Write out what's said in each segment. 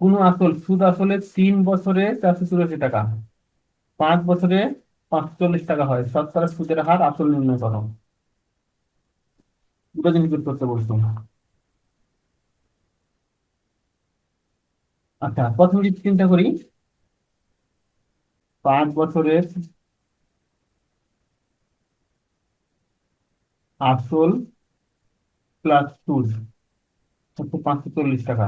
কোন আসল, সুদ আসলে তিন বছরে চারশো চুরাশি টাকা। পাঁচ বছরে পাঁচশো চল্লিশ টাকা হয়। শতকরা সুদের হার আসল নির্ণয় করো দুটো জিনিস বের করতে বলছো। আচ্ছা প্রথমে যদি চিন্তা করি। পাঁচ বছরের আসল প্লাস সুদ পাঁচশো চল্লিশ টাকা।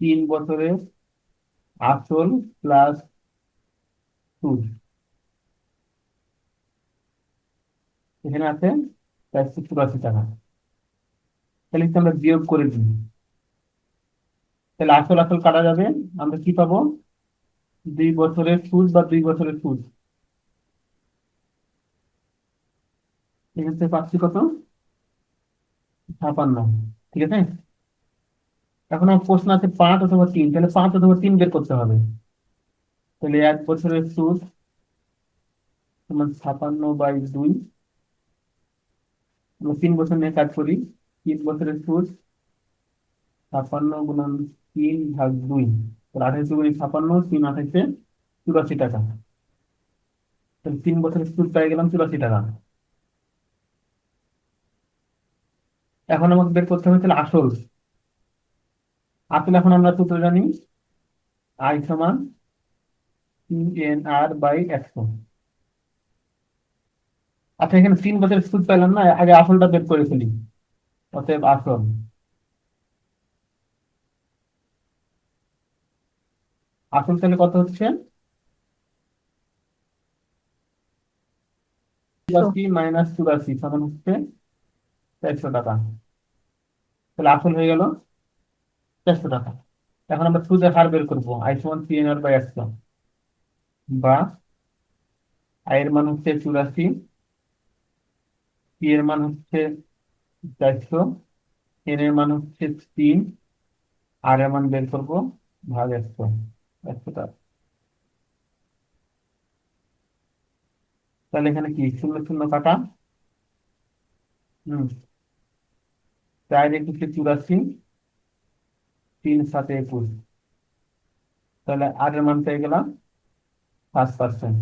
তিন বছরের আসল প্লাস সুদ এখানে আছে চারশো চুরাশি টাকা। তাহলে আমরা বিয়োগ করে দিই। তাহলে আসল আসল কাটা যাবে। আমরা কি পাবো? দুই বছরের সুদ বা দুই বছরের সুদ এখান থেকে পাচ্ছি কত? ছাপান্ন। ঠিক আছে? এখন আমার প্রশ্ন আছে পাঁচ অথবা তিন, তাহলে পাঁচ অথবা তিন বের করতে হবে। তাহলে এক বছরের সুদ সমান ছাপান্ন বাই দুই। তিন বছর নিয়ে কাজ করি, তিন বছরের সুদ ছাপান্ন গুণন তিন ভাগ দুই আঠাইশে গুণি ছাপান্ন, তিন আঠাইশে চুরাশি টাকা। তাহলে তিন বছরের সুদ পেয়ে গেলাম চুরাশি টাকা। এখন আমাকে বের করতে হবে তাহলে আসল আসল এখন আমরা সূত্র জানি আই সমান এন আর বাই একশো আচ্ছা এখানে তিন বছরের সুদ পেলাম না, আগে আসলটা বের করে ফেলি, অতএব আসল আসল তাহলে কত হচ্ছে? মাইনাস চুরাশি, সমান হচ্ছে চারশো টাকা। তাহলে আসল হয়ে গেল চারশো টাকা এখন আমরা সুদের হার বের করব। আই সমান থ্রি এন আর বাই একশো বা আয়ের মান হচ্ছে চুরাশি পি এর মান হচ্ছে চারশো এন এর মান হচ্ছে তিন আর এর মান বের করব ভাগ একশো একশো টাকা তাহলে এখানে কি? শূন্য শূন্য কাটা। হম। চার একুশে চুরাশি। তিন সাথে একুশ। তাহলে আর এর মান পেয়ে গেলাম পাঁচ পার্সেন্ট